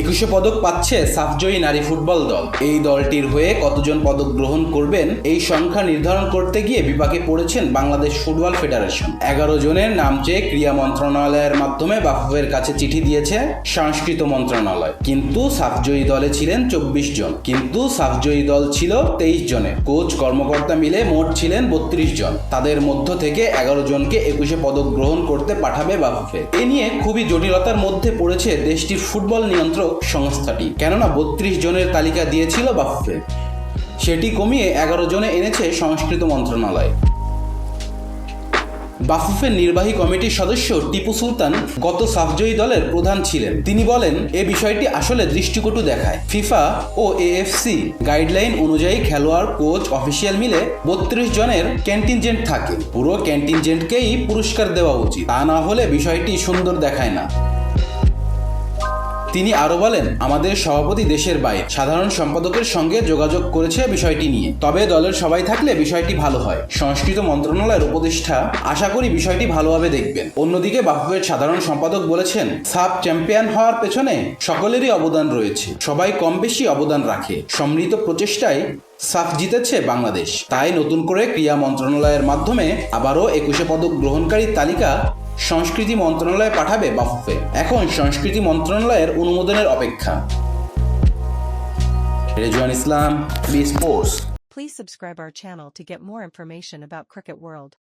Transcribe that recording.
একুশে পদক পাচ্ছে সাফজয়ী নারী ফুটবল দল। এই দলটির হয়ে কতজন পদক গ্রহণ করবেন, এই সংখ্যা নির্ধারণ করতে গিয়ে বিপাকে পড়েছেন বাংলাদেশ ফুটবল ফেডারেশন। এগারো জনের নাম চেয়ে ক্রীড়া মন্ত্রণালয়ের মাধ্যমে বাফুফের কাছে চিঠি দিয়েছে সংস্কৃত মন্ত্রণালয়। কিন্তু সাফজয়ী দলে ছিলেন চব্বিশ জন। কিন্তু সাফজয়ী দল ছিল তেইশ জনের। কোচ কর্মকর্তা মিলে মোট ছিলেন বত্রিশ জন। তাদের মধ্য থেকে এগারো জনকে একুশে পদক গ্রহণ করতে পাঠাবে বাফুফে। এ নিয়ে খুবই জটিলতার মধ্যে পড়েছে দেশটির ফুটবল নিয়ন্ত্রক সংস্থাটি কেননা বত্রিশ জনের তালিকা দিয়েছিল বাফুফে। সেটি কমিয়ে এগারো জনে এনেছে সংস্কৃত মন্ত্রণালয়। বাফুফের নির্বাহী কমিটির সদস্য টিপু সুলতান গত সাফজয়ী দলের প্রধান ছিলেন। তিনি বলেন, এ বিষয়টি আসলে দৃষ্টিকটু দেখায়। ফিফা ও এএফসি গাইডলাইন অনুযায়ী খেলোয়াড়, কোচ, অফিসিয়াল মিলে বত্রিশ জনের ক্যান্টিনজেন্ট থাকে। পুরো ক্যান্টিনজেন্টকেই পুরস্কার দেওয়া উচিত। তা না হলে বিষয়টি সুন্দর দেখায় না। তিনি আরও বলেন, আমাদের সভাপতি দেশের বাইরে। সাধারণ সম্পাদকের সঙ্গে যোগাযোগ করেছে বিষয়টি নিয়ে। তবে দলের সবাই থাকলে বিষয়টি ভালো হয়। সংস্কৃত মন্ত্রণালয়ের উপদেষ্টা আশা করি বিষয়টি ভালোভাবে দেখবেন। অন্যদিকে বাফুফের সাধারণ সম্পাদক বলেছেন, সাব চ্যাম্পিয়ন হওয়ার পেছনে সকলেরই অবদান রয়েছে। সবাই কম বেশি অবদান রাখে। সম্মিলিত প্রচেষ্টায় সাফ জিতেছে বাংলাদেশ। তাই নতুন করে ক্রীড়া মন্ত্রণালয়ের মাধ্যমে আবারও একুশে পদক গ্রহণকারীর তালিকা সংস্কৃতি মন্ত্রণালয়ে পাঠাবে বাফুফে এখন সংস্কৃতি মন্ত্রণালয়ের অনুমোদনের অপেক্ষা Rezwan Islam B sports Please subscribe our channel to get more information about Cricket World.